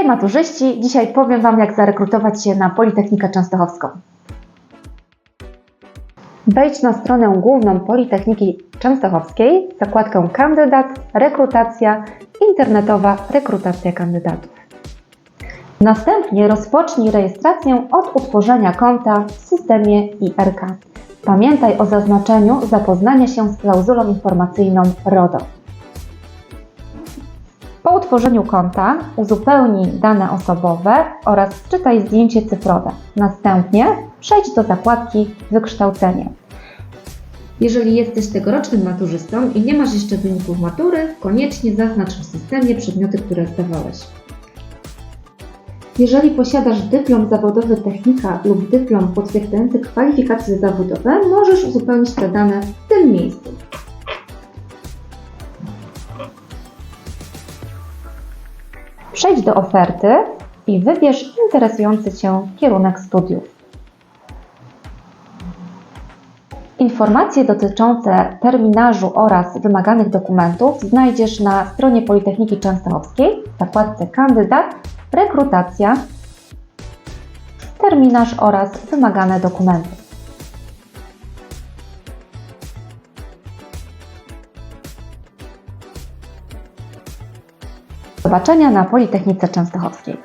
Hej maturzyści, dzisiaj powiem Wam jak zarekrutować się na Politechnikę Częstochowską. Wejdź na stronę główną Politechniki Częstochowskiej, zakładkę Kandydat, Rekrutacja, Internetowa Rekrutacja Kandydatów. Następnie rozpocznij rejestrację od utworzenia konta w systemie IRK. Pamiętaj o zaznaczeniu zapoznania się z klauzulą informacyjną RODO. Po utworzeniu konta uzupełnij dane osobowe oraz wczytaj zdjęcie cyfrowe. Następnie przejdź do zakładki Wykształcenie. Jeżeli jesteś tegorocznym maturzystą i nie masz jeszcze wyników matury, koniecznie zaznacz w systemie przedmioty, które zdawałeś. Jeżeli posiadasz dyplom zawodowy technika lub dyplom potwierdzający kwalifikacje zawodowe, możesz uzupełnić te dane w tym miejscu. Przejdź do oferty i wybierz interesujący Cię kierunek studiów. Informacje dotyczące terminarzu oraz wymaganych dokumentów znajdziesz na stronie Politechniki Częstochowskiej w zakładce Kandydat, Rekrutacja, Terminarz oraz wymagane dokumenty. Zobaczenia na Politechnice Częstochowskiej.